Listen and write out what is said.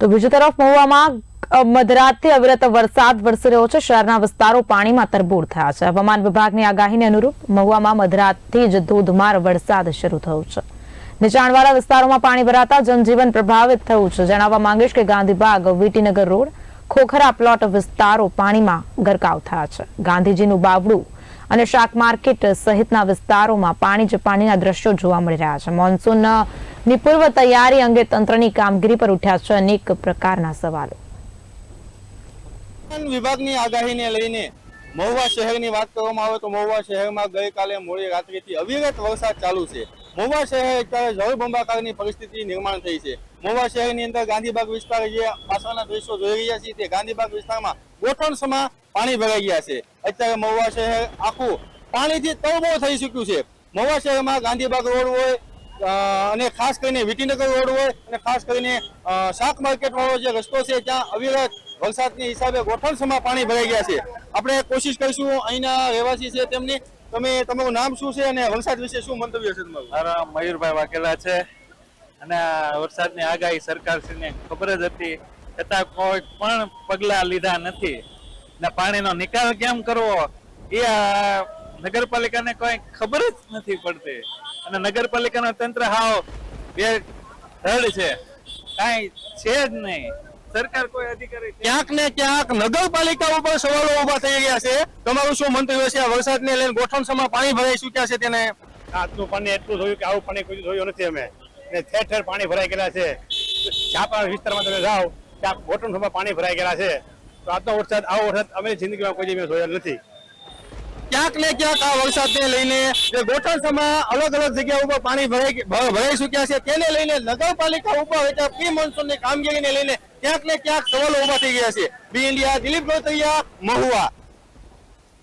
તો બીજી તરફ મહુવામાં મધરાતથી અવિરત વરસાદ વરસી રહ્યો છે. શહેરના વિસ્તારો પાણીમાં તરબોળ થયા છે. હવામાન વિભાગની આગાહીને અનુરૂપ મહુવામાં મધરાતથી જ ધોધમાર વરસાદ શરૂ થયો છે. નીચાણવાળા વિસ્તારોમાં પાણી ભરાતા જનજીવન પ્રભાવિત થયું છે. જણાવવા માંગીશ કે ગાંધીબાગ વીટીનગર રોડ, ખોખરા પ્લોટ વિસ્તારો પાણીમાં ગરકાવ થયા છે. ગાંધીજીનું બાવડું અને શાક માર્કેટ સહિતના વિસ્તારોમાં પાણી જ પાણીના દ્રશ્યો જોવા મળી રહ્યા છે. મોન્સૂનની પૂર્વ તૈયારી અંગે તંત્રની કામગીરી પર ઉઠ્યા છે અનેક પ્રકારના સવાલો. વિભાગની આગાહીને લઈને મહુવા શહેરની વાત કરવામાં આવે તો મહુવા શહેરમાં ગઈકાલે મોડી રાત્રિથી અવિરત વરસાદ ચાલુ છે. મહુવા શહેર અત્યારે જળબંબાકારની પરિસ્થિતિ નિર્માણ થઈ છે. મહુવા શહેરની અંદર ગાંધીબાગ વિસ્તાર જે પાછળના દ્રશ્યો જોઈ રહ્યા છીએ તે ગાંધીબાગ વિસ્તારમાં ગોઠણસમાં પાણી ભરાઈ ગયા છે. અત્યારે મહુવા શહેર આખું પાણીથી તળબો થઈ ચૂક્યું છે. મહુવા શહેરમાં ગાંધીબાગ રોડ હોય અને ખાસ કરીને વિટીનગર રોડ હોય, અને ખાસ કરીને શાક માર્કેટ વાળો જે રસ્તો છે, ત્યાં અવિરત વરસાદની હિસાબે ગોઠણસમાં પાણી ભરાઈ ગયા છે. આપણે કોશિશ કરીશું અહીંના રહેવાસી છે તેમની. તમે, તમારું નામ શું છે અને વરસાદ વિશે શું મંતવ્ય છે તમારું? મારા મયુરભાઈ વાઘેલા છે અને વરસાદની આગાહી સરકારશ્રીને ખબર જ હતી. છતાં કોઈ પણ પગલા લીધા નથી. ને પાણીનો નિકાલ કેમ કરવો એ નગરપાલિકાને કોઈ ખબર જ નથી પડતી. અને નગરપાલિકાનો તંત્ર હાવ બે ધડ છે. કાંઈ છે જ નહીં. સરકાર કોઈ અધિકારી ક્યાંક ને ક્યાંક નગરપાલિકા ઉપર સવાલો ઊભા થઈ રહ્યા છે. તમારું શું મંતવ્ય છે આ વરસાદને લઈને ગોઠણસમાં પાણી ભરાઈ ચૂક્યા છે તેને? આજનું પાણી એટલું જોયું કે આવું પાણી કોઈ જોયું નથી અમે. ને ઠેર ઠેર પાણી ભરાઈ ગયેલા છે. છાપા વિસ્તારમાં તમે જાઓ ત્યાં બોટમ પાણી ભરાઈ ગયેલા છે. તો આજનો વરસાદ આવો વરસાદ અમે જિંદગીમાં કોઈ મેં જોયો નથી. ક્યાંક ને ક્યાંક આ વરસાદને લઈને જે ગોઠણસમાં અલગ અલગ જગ્યા ઉપર પાણી ભરાઈ ભરાઈ ચુક્યા છે તેને લઈને નગરપાલિકા ઉપર એટલે પ્રી મોન્સૂનની કામગીરીને લઈને ક્યાંક ને ક્યાંક સવાલો ઊભા થઈ ગયા છે. B India Dilip Gotariya Mahuva.